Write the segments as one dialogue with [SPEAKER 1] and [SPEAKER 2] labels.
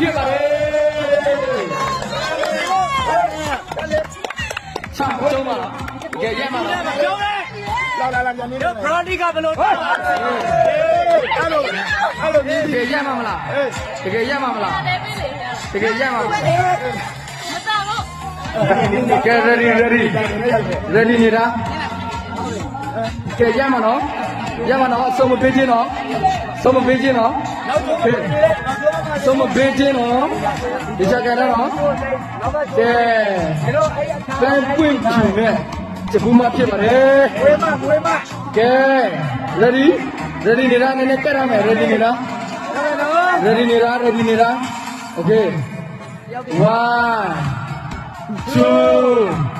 [SPEAKER 1] ဖြစ်ပါတယ်ချောင်းကျုံးပါလားကြည့်ရမှာလား
[SPEAKER 2] ကျောင်းလေ
[SPEAKER 3] လာလာလာမြန်နေ
[SPEAKER 2] တို့ Brody ကဘယ်လိုထားပါလဲ
[SPEAKER 3] အဲ့လိုအဲ့လိုမြည်
[SPEAKER 1] တကယ်ရမှာမလားတကယ်ရမှာမလားတကယ်ရမှာမလားကဲ ready ready ready နေတာကဲရမှာနော် ရမနော်အစုံမပေးခြင်းနော်စုံမပေးခြင်းနော်စုံမပေးခြင်းနော်ဒီချက်ကနော်ကဲတန်ပွင့်ချင်မဲ့ချက်ဘူးမဖြစ်ပါနဲ့
[SPEAKER 3] ဝေးမဝေးမ
[SPEAKER 1] ကဲ ready ready နေလားနည်းနည်းကတ်ရမယ် ready နေလား ready နေလား ready နေလား okay
[SPEAKER 3] 1 2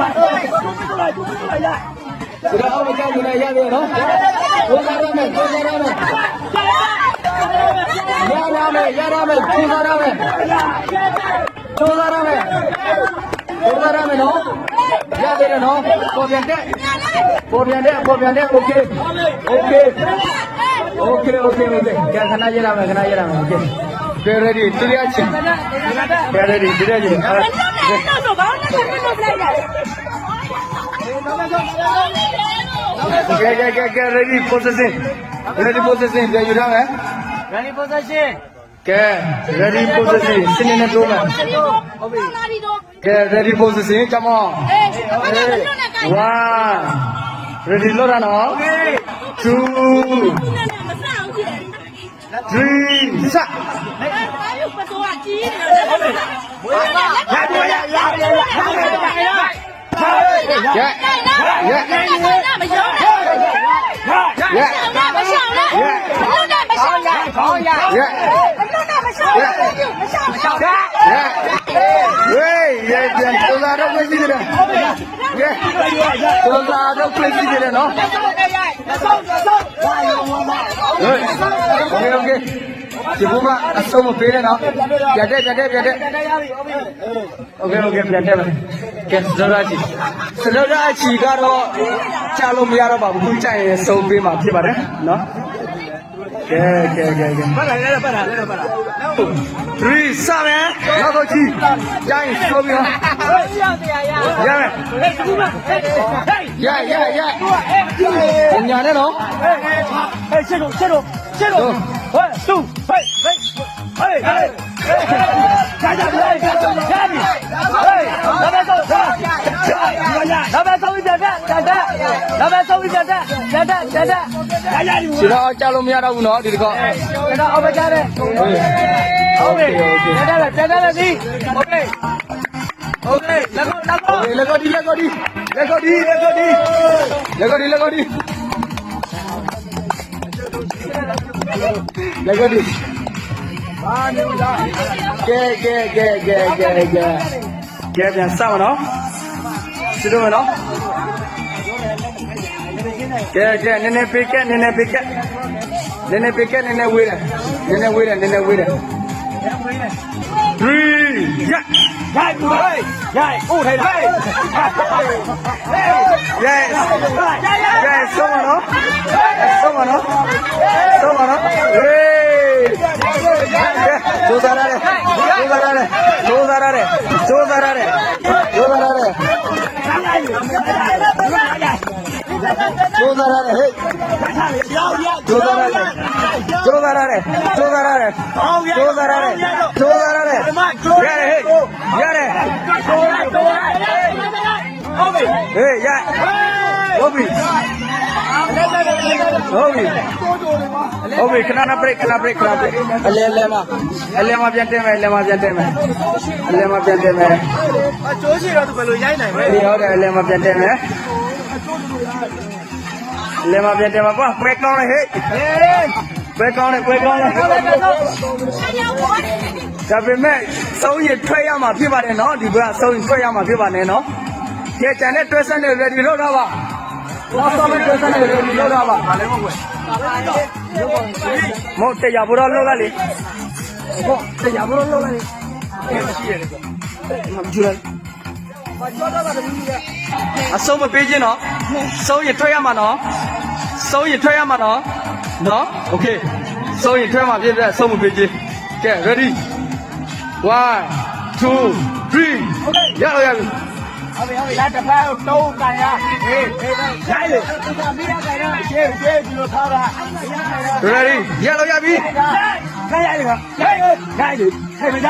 [SPEAKER 3] တယ်
[SPEAKER 1] ခြေတော့မချစနဲ့ရနေနော်ဘုရားရမယ်ဘုရားရမယ်ရရမယ်ရရမယ်ဘုရားရမယ်ဘုရားရမယ်ဘုရားရမယ်နော်ရသေးတယ်နော်ပေါ်ပြန်တဲ့ပေါ်ပြန်တဲ့ပေါ်ပြန်တဲ့ okay okay okay okay okay ကဲခဏရရမယ်ခဏရရမယ် okay ကဲ ready တရားချင်းကဲ ready တရားချင်း Okay, okay, okay, okay, ready possession. Ready possession. Yeah, you done, eh?
[SPEAKER 2] Ready possession.
[SPEAKER 1] Okay, ready possession. Sini na dulu. Okay, ready possession. Come on. Hey, one. Ready, Lorano. Two. Dream. Shot. Yeah. โอเคโอเคဒီဘုကအဆုံးမပေးနဲ့နော်ပြတ်တယ်ပြတ်တယ်ပြတ်တယ်โอเคโอเคပြတ်တယ်ကဲစရာကြီးစရာကြီးကတော့ကြာလို့မရတော့ပါဘူးခုကြိုက်ရင်ဆုံးပေးမှာဖြစ်ပါတယ်နော် ကဲကဲကဲကဲ
[SPEAKER 2] ပတ်တာလဲပတ်တာလဲပတ်တာ
[SPEAKER 1] 3စမယ်နောက်တော့ကြည့်ကြိုင်းဆိုပြီးတော့ရရရရ
[SPEAKER 2] ဟဲ့ကူမဟဲ့
[SPEAKER 1] ရရရဟဲ့ညာနဲ့နော်
[SPEAKER 2] ဟဲ့ဟဲ့ရှေ့တော့ရှေ့တော့ရှေ့တော့ဟဲ့သူဟဲ့ဟဲ့ဟဲ့ဟဲ့ကြာကြာကြာကြာကြာဟဲ့ဒါပဲတော့ဒါဒါပဲတော့ ဒါပဲသုံးပြီးတက်တက်တက်တက်တက်တက်
[SPEAKER 1] ဒီတော့ကြာလို့မရတော့ဘူးနော်ဒီတကော
[SPEAKER 2] ကျွန်တော်အော်ပဲကြားတယ်ဟုတ်ကဲ့တက်တက်တက်တက်စီဟု
[SPEAKER 1] တ်ကဲ့ဟုတ်ကဲ့လက်ကောလက်ကောလက်ကောဒီလက်ကောဒီလက်ကောဒီလက်ကောဒီလက်ကောဒီလက်ကောဒီလက်ကောဒီဘာနေလားကဲကဲကဲကဲကဲကဲကဲပြန်စမနော်စစ်တော့မနော်
[SPEAKER 2] Kè, kè,
[SPEAKER 1] nene piket, nene piket. Nene piket, nene wira. Nene wira, nene wira. Three, yeah. Yay, boy. Yay. Oh, hey, hey. Yes. Yes, someone up. Someone up. Someone up. Hey. Two zarare. Two zarare. Two zarare. Two zarare. ဒိုးစားရတယ်ဟေးဒိုးစားရတယ်ဒိုးစားရတယ်ဒိုးစားရတယ်ဒိုးစားရတယ်ဒိုးစားရတယ်ရတယ်ဟေးရတယ်ဟေးရဟုတ်ပြီဟုတ်ပြီဟုတ်ပြီခဏနာ break ခဏ break ခဏ break အလဲလဲမှာအလဲမှာပြန်တက်မယ်အလဲမှာပြန်တက်မယ်အလဲမှာပြန်တက်မယ်
[SPEAKER 3] အကျိုးရှိတော့သူဘယ်လိုရိုက်နိုင်မလဲ
[SPEAKER 1] ဒီဟုတ်တယ်အလဲမှာပြန်တက်မယ်အ လဲမှာပြန်တက်မှာကွာ break ကောင်းလေဟေး
[SPEAKER 3] ဟေး
[SPEAKER 1] ပွဲကောင်းတယ်ပွဲကောင်းတယ်ဒါပေမဲ့စုံးရထွက်ရမှာဖြစ်ပါတယ်နော်ဒီဘက်ကစုံးရထွက်ရမှာဖြစ်ပါနဲ့နော်ကဲကြံတဲ့တွဲဆက်နေ ready လုပ်တော့ပါ
[SPEAKER 4] နောက်ဆုံးမဲ့တွေ့စမ်းနေလို့လောက်တာပါ
[SPEAKER 1] မဟုတ်တရားဘုရားလောကလေ
[SPEAKER 4] ဟုတ်တရားဘလို့လောက်လိုက်
[SPEAKER 1] မကြည့်လိုက် အဆုံးမပေးခြင်းနော်စုံးရထွက်ရမှာနော်စုံးရထွက်ရမှာနော်နော်โอเคစုံးရထွက်မှာဖြစ်တဲ့အဆုံးမပေးခြင်းကဲ ready 1 2 3ရတော့ရပြီ
[SPEAKER 3] ဟုတ်ပြီဟုတ်ပြီလာတစ်ဖက်တုံးကန်ရဟေးဟေးရိုက်လေမိရကန်ရရှေ့ရှေ့ဒီလိုထားတာမိရကန်ရ
[SPEAKER 1] ready ရတော့ရပြီ
[SPEAKER 3] ခိုင်းရတယ်ခရိုက်ရိုက်လေခိုင်းမကြ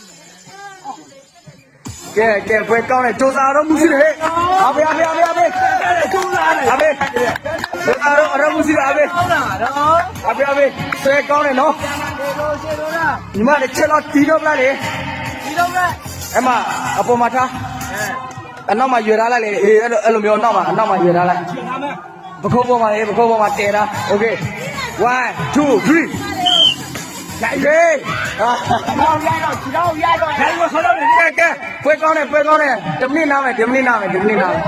[SPEAKER 1] င်းတယ်စူစာတော့မှုရှိတယ်ဟဲ့အဘေအဘေအဘေအဘေ
[SPEAKER 3] ကျူးလာတယ်
[SPEAKER 1] အဘေစူစာတော့အရမှုရှိတယ်အဘေ
[SPEAKER 3] ဟုတ်လားတော့
[SPEAKER 1] အဘေအဘေဆွဲကောင်းတယ်နော်
[SPEAKER 3] ရှေ့လို့ရှေ့လို့လား
[SPEAKER 1] ညီမလည်းချက်တော့တီးတော့ပလားလေ
[SPEAKER 3] ဒီတော့လား
[SPEAKER 1] အဲ့မှာအပေါ်မှာထားအနောက်မှာရွေထားလိုက်လေအေးအဲ့လိုအဲ့လိုမျိုးအနောက်မှာအနောက်မှာရွေထားလိုက်
[SPEAKER 3] နာမည်
[SPEAKER 1] ပခုံးပေါ်မှာလေပခုံးပေါ်မှာတဲတာโอเค1 2 3 ရိုက်ရေဟာ
[SPEAKER 3] တော့ရိုက်တော့ချီတော့ရိုက်တော့ရိုက်လို့ဆိုတော့လေ
[SPEAKER 1] ကဲကဲပွဲကောင်းတယ်ပွဲကောင်းတယ်10မိနစ်နားမယ်10မိနစ်နားမယ်10မိနစ်နားမယ်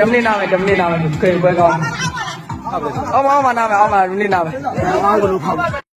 [SPEAKER 1] 10မိနစ်နားမယ်10မိနစ်နားမယ်ခေပွဲကောင်းအောင်ပါအောင်ပါနားမယ်အောင်ပါ10မိနစ်နားမယ်
[SPEAKER 3] အားကိုလို့ဖောက်